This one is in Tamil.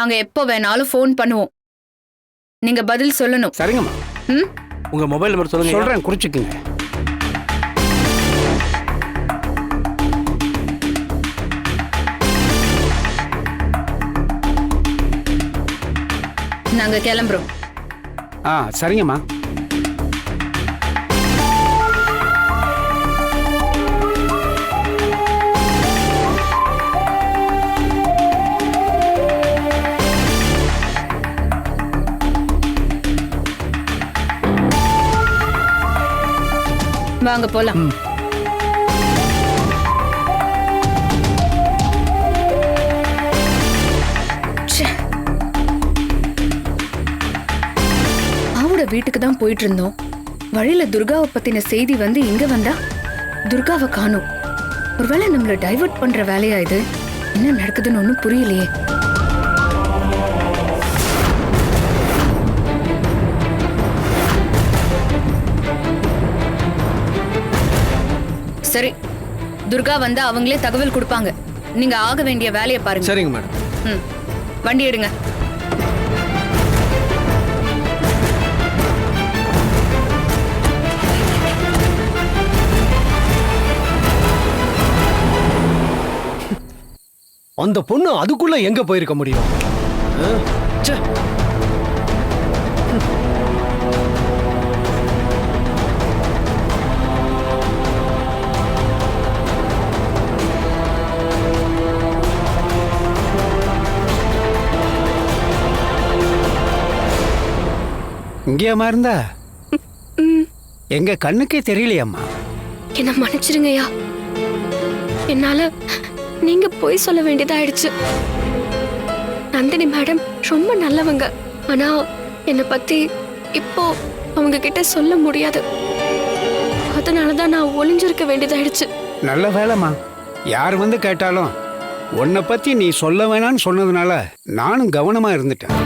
நாங்க எப்போ வேணாலும் ஃபோன் பண்ணுவோம். நீங்க பதில் சொல்லணும். சரிங்கம்மா. ம்? உங்க மொபைல் நம்பர் சொல்லுங்க சொல்றேன் குறிச்சுக்குங்க. நாங்க கிளம்புறோம். ஆ சரிங்கம்மா. வாங்க போலாம். ஆவோட வீட்டுக்கு தான் போயிட்டு இருந்தோம் வழியில துர்காவை பத்தின செய்தி வந்து இங்க வந்தா துர்காவை காணோம். ஒருவேளை நம்மள டைவர்ட் பண்ற வேலையா இது? என்ன நடக்குதுன்னு ஒன்றும் புரியலையே. சரி துர்கா வந்தா அவங்களே தகவல் கொடுப்பாங்க. நீங்க ஆக வேண்டிய வேலையை பாருங்க. சரிங்க மேடம். ம் வண்டி எடுங்க. அந்த பொண்ணு அதுக்குள்ள எங்க போயிருக்க முடியும்? ஆ? ச்சே. இங்கேயாம்மா இருந்தா? எங்க கண்ணுக்கே தெரியலையம்மா. என்ன மன்னிச்சிருங்கய்யா. என்னால நீங்க போய் சொல்ல வேண்டியதாயிடுச்சு. நந்தினி மேடம் ரொம்ப நல்லவங்க. ஆனா என்னை பத்தி இப்போ அவங்க கிட்ட சொல்ல முடியாது. அதனாலதான் நான் ஒளிஞ்சிருக்க வேண்டியதாயிடுச்சு. நல்ல வேலைம்மா. யார் வந்து கேட்டாலும் உன்னை பத்தி நீ சொல்ல வேணாம்னு சொன்னதுனால நானும் கவனமா இருந்துட்டேன்.